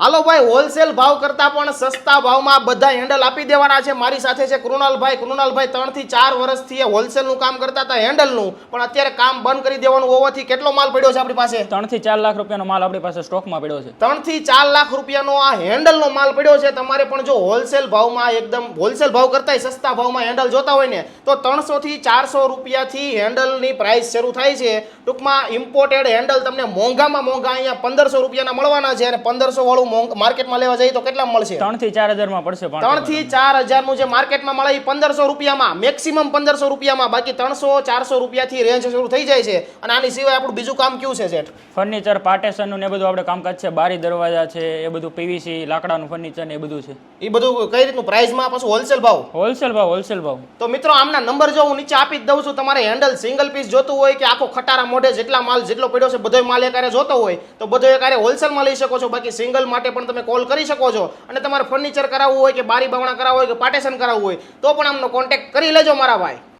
હાલો ભાઈ હોલસેલ ભાવ કરતાં પણ સસ્તા ભાવમાં બધા હેન્ડલ આપી દેવાના છે. મારી સાથે છે કૃણાલભાઈ. કૃણાલભાઈ ત્રણથી ચાર વર્ષથી એ હોલસેલનું કામ કરતા હતા હેન્ડલનું પણ અત્યારે કામ બંધ કરી દેવાનું હોવાથી કેટલો માલ પડ્યો છે આપણી પાસે? ત્રણથી ચાર લાખ રૂપિયાનો માલ આપણી પાસે સ્ટોકમાં પડ્યો છે. ત્રણથી ચાર લાખ રૂપિયાનો આ હેન્ડલનો માલ પડ્યો છે. તમારે પણ જો હોલસેલ ભાવમાં એકદમ હોલસેલ ભાવ કરતાંય સસ્તા ભાવમાં હેન્ડલ જોતા હોય ને તો ત્રણસોથી ચારસો રૂપિયાથી હેન્ડલની પ્રાઇસ શરૂ થાય છે. ટૂંકમાં ઇમ્પોર્ટેડ હેન્ડલ તમને મોંઘામાં મોંઘા અહીંયા પંદરસો રૂપિયાના મળવાના છે અને પંદરસો વાળું માર્કેટમાં લેવા જઈએ તો કેટલા મળશે? ત્રણથી ચાર હજારમાં પડશે પણ ત્રણથી ચાર હજારનું જે માર્કેટમાં મળે એ પંદરસો રૂપિયામાં મેક્સિમમ પંદરસો રૂપિયામાં બાકી ત્રણસો ચારસો રૂપિયાથી રેન્જ શરૂ થઈ જાય છે. અને આની સિવાય આપણું બીજું કામ કયું છે સેઠ ફર્નિચર પાર્ટેશન ને બધું આપણે કામકાજ છે બારી દરવાજા છે એ બધું પીવીસી લાકડાનું ફર્નિચર ને એ બધું છે. એ બધું કઈ રીતનું? પ્રાઇસમાં પાછું હોલસેલ ભાવ? હોલસેલ ભાવ હોલસેલ ભાવ. તો મિત્રો આમના નંબર જો હું નીચે આપી જ દઉં છું તમારે હેન્ડલ સિંગલ પીસ જોતું હોય કે આખો ખટારા મોઢે જેટલા માલ જેટલો પડ્યો છે બધો માલ એકારે જોતો હોય તો બધો એકારે હોલસેલમાં લઈ શકો છો બાકી સિંગલ માટે પણ તમે કોલ કરી શકો છો. અને તમારે ફર્નિચર કરાવવું હોય કે બારી બાવણા કરાવવું હોય કે પાર્ટેશન કરાવવું હોય, તો પણ આમનો કોન્ટેક્ટ કરી લેજો મારા ભાઈ.